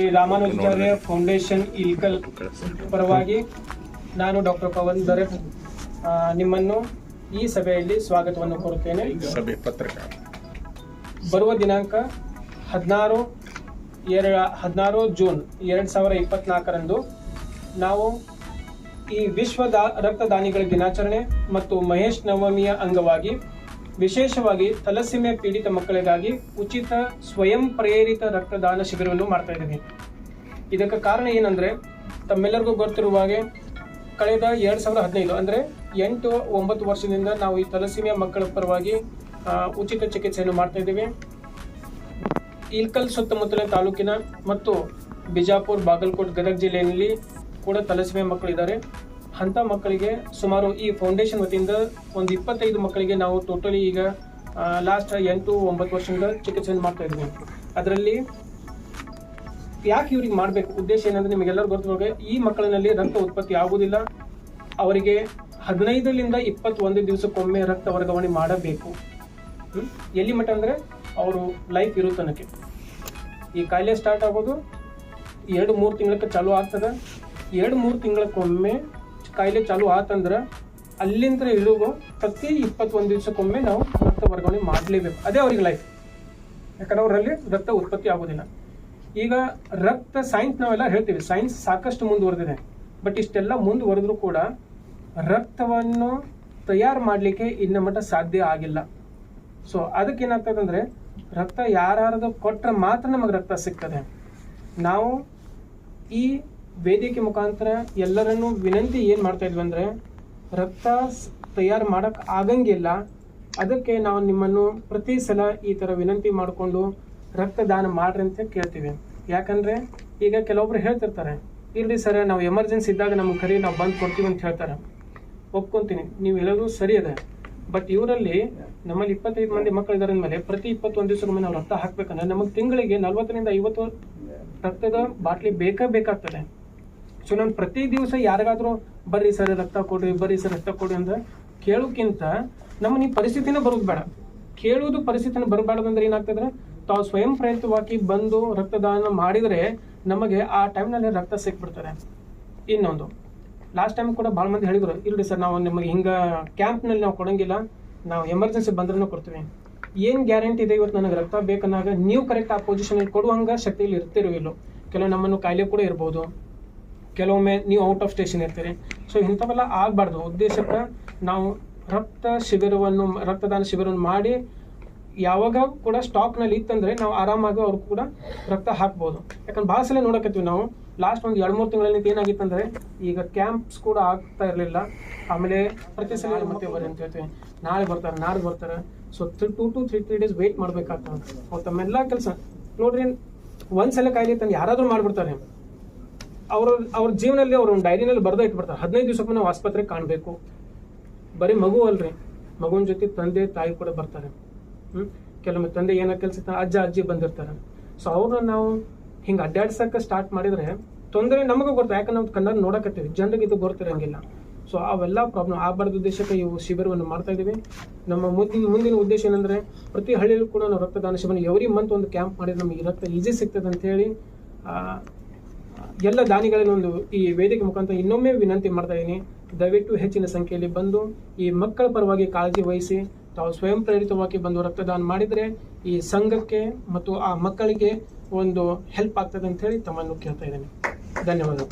Shri ರಾಮಾನುಜಾರ್ಯ foundation Ilkal ಪರವಾಗಿ ನಾನು doctor Pavan ದರಟ್ ನಿಮ್ಮನ್ನು ಈ ಸಭೆಯಲ್ಲಿ ಸ್ವಾಗತವನ್ನು ಕೋರುತ್ತೇನೆ. ಸಭೆ ಬರುವ ದಿನಾಂಕ ಹದಿನಾರು ಎರಡ ಹದಿನಾರು ಜೂನ್ ಎರಡು ಸಾವಿರ ಇಪ್ಪತ್ನಾಲ್ಕರಂದು ನಾವು ಈ ವಿಶ್ವ ದಾ ರಕ್ತದಾನಿಗಳ ದಿನಾಚರಣೆ ಮತ್ತು ಮಹೇಶ್ ನವಮಿಯ ಅಂಗವಾಗಿ ವಿಶೇಷವಾಗಿ ತಲಸೀಮೆ ಪೀಡಿತ ಮಕ್ಕಳಿಗಾಗಿ ಉಚಿತ ಸ್ವಯಂ ಪ್ರೇರಿತ ರಕ್ತದಾನ ಶಿಬಿರವನ್ನು ಮಾಡ್ತಾ ಇದ್ದೀವಿ ಇದಕ್ಕೆ ಕಾರಣ ಏನಂದ್ರೆ ತಮ್ಮೆಲ್ಲರಿಗೂ ಗೊತ್ತಿರುವ ಹಾಗೆ ಕಳೆದ ಎರಡ್ ಸಾವಿರದ ಹದಿನೈದು, ಅಂದ್ರೆ ಎಂಟು ಒಂಬತ್ತು ವರ್ಷದಿಂದ ನಾವು ಈ ತಲಸೀಮಿಯ ಮಕ್ಕಳ ಪರವಾಗಿ ಉಚಿತ ಚಿಕಿತ್ಸೆಯನ್ನು ಮಾಡ್ತಾ ಇದ್ದೀವಿ. ಇಲ್ಕಲ್ ಸುತ್ತಮುತ್ತಲಿನ ತಾಲೂಕಿನ ಮತ್ತು ಬಿಜಾಪುರ್, ಬಾಗಲಕೋಟ್, ಗದಗ ಜಿಲ್ಲೆಯಲ್ಲಿ ಕೂಡ ತಲಸೀಮೆ ಮಕ್ಕಳು ಇದ್ದಾರೆ ಅಂಥ ಮಕ್ಕಳಿಗೆ ಸುಮಾರು ಈ ಫೌಂಡೇಶನ್ ವತಿಯಿಂದ ಒಂದು ಇಪ್ಪತ್ತೈದು ಮಕ್ಕಳಿಗೆ ನಾವು ಟೋಟಲಿ ಈಗ ಲಾಸ್ಟ್ ಎಂಟು ಒಂಬತ್ತು ವರ್ಷದಿಂದ ಚಿಕಿತ್ಸೆಯನ್ನು ಮಾಡ್ತಾ ಇದ್ದೀವಿ ಅದರಲ್ಲಿ ಯಾಕೆ ಇವ್ರಿಗೆ ಮಾಡಬೇಕು? ಉದ್ದೇಶ ಏನಂದ್ರೆ ನಿಮಗೆಲ್ಲರೂ ಗೊತ್ತಿರುವಾಗ ಈ ಮಕ್ಕಳಿನಲ್ಲಿ ರಕ್ತ ಉತ್ಪತ್ತಿ ಆಗುವುದಿಲ್ಲ ಅವರಿಗೆ ಹದಿನೈದರಿಂದ ಇಪ್ಪತ್ತೊಂದು ದಿವಸಕ್ಕೊಮ್ಮೆ ರಕ್ತ ವರ್ಗಾವಣೆ ಮಾಡಬೇಕು. ಎಲ್ಲಿ ಮಟ್ಟ ಅಂದರೆ ಅವರು ಲೈಫ್ ಇರೋ ತನಕ. ಈ ಕಾಯಿಲೆ ಸ್ಟಾರ್ಟ್ ಆಗೋದು ಎರಡು ಮೂರು ತಿಂಗಳಕ್ಕೆ ಚಾಲು ಆಗ್ತದ. ಎರಡು ಮೂರು ತಿಂಗಳಕ್ಕೊಮ್ಮೆ ಕಾಯಿಲೆ ಚಾಲು ಆತಂದ್ರೆ ಅಲ್ಲಿಂದ ಇಳಿದು ಪ್ರತಿ ಇಪ್ಪತ್ತೊಂದು ದಿವಸಕ್ಕೊಮ್ಮೆ ನಾವು ರಕ್ತ ವರ್ಗಾವಣೆ ಮಾಡಲೇಬೇಕು. ಅದೇ ಅವ್ರಿಗೆ ಲೈಫ್ ಯಾಕಂದ್ರೆ ಅವರಲ್ಲಿ ರಕ್ತ ಉತ್ಪತ್ತಿ ಆಗೋದಿಲ್ಲ. ಈಗ ರಕ್ತ ಸೈನ್ಸ್ ನಾವೆಲ್ಲ ಹೇಳ್ತೀವಿ. ಸೈನ್ಸ್ ಸಾಕಷ್ಟು ಮುಂದುವರೆದಿದೆ. ಬಟ್ ಇಷ್ಟೆಲ್ಲ ಮುಂದುವರೆದ್ರೂ ಕೂಡ ರಕ್ತವನ್ನು ತಯಾರು ಮಾಡಲಿಕ್ಕೆ ಇನ್ನ ಮಟ್ಟ ಸಾಧ್ಯ ಆಗಿಲ್ಲ. ಸೊ ಅದಕ್ಕೆ ಏನಾಗ್ತದೆ ಅಂದ್ರೆ ರಕ್ತ ಯಾರ್ಯಾರದು ಕೊಟ್ಟರೆ ಮಾತ್ರ ನಮಗೆ ರಕ್ತ ಸಿಗ್ತದೆ. ನಾವು ಈ ವೇದಿಕೆ ಮುಖಾಂತರ ಎಲ್ಲರನ್ನು ವಿನಂತಿ ಏನು ಮಾಡ್ತಾ ಇದ್ವಿ ಅಂದ್ರೆ ರಕ್ತ ತಯಾರು ಮಾಡಕ್ ಆಗಂಗಿಲ್ಲ ಅದಕ್ಕೆ ನಾವು ನಿಮ್ಮನ್ನು ಪ್ರತಿ ಸಲ ಈ ತರ ವಿನಂತಿ ಮಾಡಿಕೊಂಡು ರಕ್ತದಾನ ಮಾಡ್ರಿ ಅಂತ ಕೇಳ್ತೀವಿ. ಯಾಕಂದ್ರೆ ಈಗ ಕೆಲವೊಬ್ರು ಹೇಳ್ತಿರ್ತಾರೆ ಇಲ್ರಿ ಸರ್, ನಾವು ಎಮರ್ಜೆನ್ಸಿ ಇದ್ದಾಗ ನಮ್ಗೆ ಕರಿ, ನಾವು ಬಂದು ಕೊಡ್ತೀವಿ ಅಂತ ಹೇಳ್ತಾರೆ. ಒಪ್ಕೊತೀನಿ, ನೀವು ಎಲ್ಲರೂ ಸರಿ ಇದೆ ಬಟ್ ಇವರಲ್ಲಿ ನಮ್ಮಲ್ಲಿ ಇಪ್ಪತ್ತೈದು ಮಂದಿ ಮಕ್ಕಳು ಮೇಲೆ ಪ್ರತಿ ಇಪ್ಪತ್ತೊಂದು ದಿವಸಕ್ಕೊಮ್ಮೆ ನಾವು ರಕ್ತ ಹಾಕ್ಬೇಕಂದ್ರೆ ನಮಗೆ ತಿಂಗಳಿಗೆ ನಲ್ವತ್ತರಿಂದ ಐವತ್ತು ರಕ್ತದ ಬಾಟ್ಲಿ ಬೇಕೇ ಬೇಕಾಗ್ತದೆ. ಸೊ ನಾನು ಪ್ರತಿ ದಿವಸ ಯಾರಿಗಾದ್ರೂ ಬರ್ರಿ ಸರ್, ರಕ್ತ ಕೊಡ್ರಿ, ಬರ್ರಿ ಸರ್, ರಕ್ತ ಕೊಡ್ರಿ ಅಂತ ಕೇಳೋಕ್ಕಿಂತ ನಮ್ಮ ನೀವು ಪರಿಸ್ಥಿತಿನ ಬರೋದು ಬೇಡ. ಕೇಳುವುದು ಪರಿಸ್ಥಿತಿನ ಬರಬಾರ್ದಂದ್ರೆ ಏನಾಗ್ತದ್ರೆ ತಾವು ಸ್ವಯಂ ಪ್ರೇರಿತವಾಗಿ ಬಂದು ರಕ್ತದಾನ ಮಾಡಿದರೆ ನಮಗೆ ಆ ಟೈಮ್ನಲ್ಲಿ ರಕ್ತ ಸಿಕ್ಬಿಡ್ತಾರೆ ಇನ್ನೊಂದು ಲಾಸ್ಟ್ ಟೈಮ್ ಕೂಡ ಭಾಳ ಮಂದಿ ಹೇಳಿದ್ರು ಇಲ್ರಿ ಸರ್, ನಾವು ನಿಮಗೆ ಹಿಂಗೆ ಕ್ಯಾಂಪ್ನಲ್ಲಿ ನಾವು ಕೊಡಂಗಿಲ್ಲ, ನಾವು ಎಮರ್ಜೆನ್ಸಿ ಬಂದ್ರೂ ಕೊಡ್ತೀವಿ. ಏನು ಗ್ಯಾರಂಟಿ ಇದೆ ಇವತ್ತು ನನಗೆ ರಕ್ತ ಬೇಕನ್ನಾಗ, ನೀವು ಕರೆಕ್ಟ್ ಆ ಪೊಸಿಷನ್ ಕೊಡುವಂಗ ಶಕ್ತಿಯಲ್ಲಿ ಇರ್ತಿರೋ ಇಲ್ಲೋ, ಕೆಲವು ನಮ್ಮನ್ನು ಕಾಯಿಲೆ ಕೂಡ ಇರ್ಬೋದು. ಕೆಲವೊಮ್ಮೆ ನೀವು ಔಟ್ ಆಫ್ ಸ್ಟೇಷನ್ ಇರ್ತೀರಿ. ಸೊ ಇಂಥವೆಲ್ಲ ಆಗಬಾರ್ದು. ಉದ್ದೇಶಕ್ಕೆ ನಾವು ರಕ್ತ ಶಿಬಿರವನ್ನು, ರಕ್ತದಾನ ಶಿಬಿರವನ್ನು ಮಾಡಿ ಯಾವಾಗ ಕೂಡ ಸ್ಟಾಕ್ನಲ್ಲಿ ಇತ್ತಂದರೆ ನಾವು ಆರಾಮಾಗಿ ಅವ್ರು ಕೂಡ ರಕ್ತ ಹಾಕ್ಬೋದು. ಯಾಕಂದ್ರೆ ಭಾಳ ಸಲ ನೋಡಕತ್ತೀವಿ ನಾವು. ಲಾಸ್ಟ್ ಒಂದು ಎರಡು, ಮೂರು ತಿಂಗಳಲ್ಲಿ ಏನಾಗಿತ್ತಂದರೆ ಈಗ ಕ್ಯಾಂಪ್ಸ್ ಕೂಡ ಆಗ್ತಾ ಇರಲಿಲ್ಲ. ಆಮೇಲೆ ಪ್ರತಿ ಸಲ ಮತ್ತೆ ಅಂತ ಹೇಳ್ತೀವಿ. ನಾಳೆ ಬರ್ತಾರೆ ನಾಳೆ ಬರ್ತಾರೆ. So three to two three three days wait ಮಾಡ್ಬೇಕಾಗ್ತದೆ. ಅವ್ರು ತಮ್ಮೆಲ್ಲ ಕೆಲಸ. ನೋಡ್ರಿ, ಒಂದ್ಸಲ ಕಾಯಿಲೆ ತಂದು ಯಾರಾದರೂ ಮಾಡ್ಬಿಡ್ತಾರೆ. ಅವ್ರ ಅವ್ರ ಜೀವನದಲ್ಲಿ ಅವ್ರ ಒಂದು ಡೈರಿನಲ್ಲಿ ಬರ್ದ ಇಟ್ಬಿಡ್ತಾರೆ. ಹದಿನೈದು ದಿವಸಕ್ಕೆ ನಾವು ಆಸ್ಪತ್ರೆಗೆ ಕಾಣಬೇಕು. ಬರೀ ಮಗು ಅಲ್ರಿ. ಮಗುವಿನ ಜೊತೆ ತಂದೆ, ತಾಯಿ ಕೂಡ ಬರ್ತಾರೆ. ಕೆಲವೊಮ್ಮೆ ತಂದೆ ಏನೋ ಕೆಲಸ ಅಜ್ಜ, ಅಜ್ಜಿ ಬಂದಿರ್ತಾರೆ. ಸೊ ಅವ್ರನ್ನ ನಾವು ಹಿಂಗೆ ಅಡ್ಡಾಡ್ಸಕ್ಕೆ ಸ್ಟಾರ್ಟ್ ಮಾಡಿದ್ರೆ ತೊಂದರೆ ನಮಗೂ ಗೊತ್ತ ಯಾಕಂದ್ರೆ ನಾವು ಕನ್ನಡ ನೋಡಕತ್ತೀವಿ. ಜನರಿಗೆ ಇದು ಗೊತ್ತಿರಂಗಿಲ್ಲ. ಸೊ ಅವೆಲ್ಲ ಪ್ರಾಬ್ಲಮ್ ಆಗಬಾರ್ದು ಉದ್ದೇಶಕ್ಕೆ ಇವು ಶಿಬಿರವನ್ನು ಮಾಡ್ತಾ ಇದೀವಿ ನಮ್ಮ ಮುಂದಿನ ಮುಂದಿನ ಉದ್ದೇಶ ಏನಂದ್ರೆ ಪ್ರತಿ ಹಳ್ಳಿಯಲ್ಲೂ ಕೂಡ ನಾವು ರಕ್ತದಾನ ಶಿಬಿರ. ಎವ್ರಿ ಮಂತ್ ಒಂದು ಕ್ಯಾಂಪ್ ಮಾಡಿದ್ರೆ ನಮಗೆ ರಕ್ತ ಈಜಿ ಸಿಗ್ತದೆ ಅಂತ ಹೇಳಿ ಎಲ್ಲ ದಾನಿಗಳನ್ನೊಂದು ಈ ವೇದಿಕೆ ಮುಖಾಂತರ ಇನ್ನೊಮ್ಮೆ ವಿನಂತಿ ಮಾಡ್ತಾ ಇದ್ದೀನಿ ದಯವಿಟ್ಟು ಹೆಚ್ಚಿನ ಸಂಖ್ಯೆಯಲ್ಲಿ ಬಂದು ಈ ಮಕ್ಕಳ ಪರವಾಗಿ ಕಾಳಜಿ ವಹಿಸಿ, ತಾವು ಸ್ವಯಂ ಪ್ರೇರಿತವಾಗಿ ಬಂದು ರಕ್ತದಾನ ಮಾಡಿದರೆ ಈ ಸಂಘಕ್ಕೆ ಮತ್ತು ಆ ಮಕ್ಕಳಿಗೆ ಒಂದು ಹೆಲ್ಪ್ ಆಗ್ತದೆ ಅಂತ ಹೇಳಿ ತಮ್ಮನ್ನು ಕೇಳ್ತಾ ಇದ್ದೀನಿ. ಧನ್ಯವಾದಗಳು.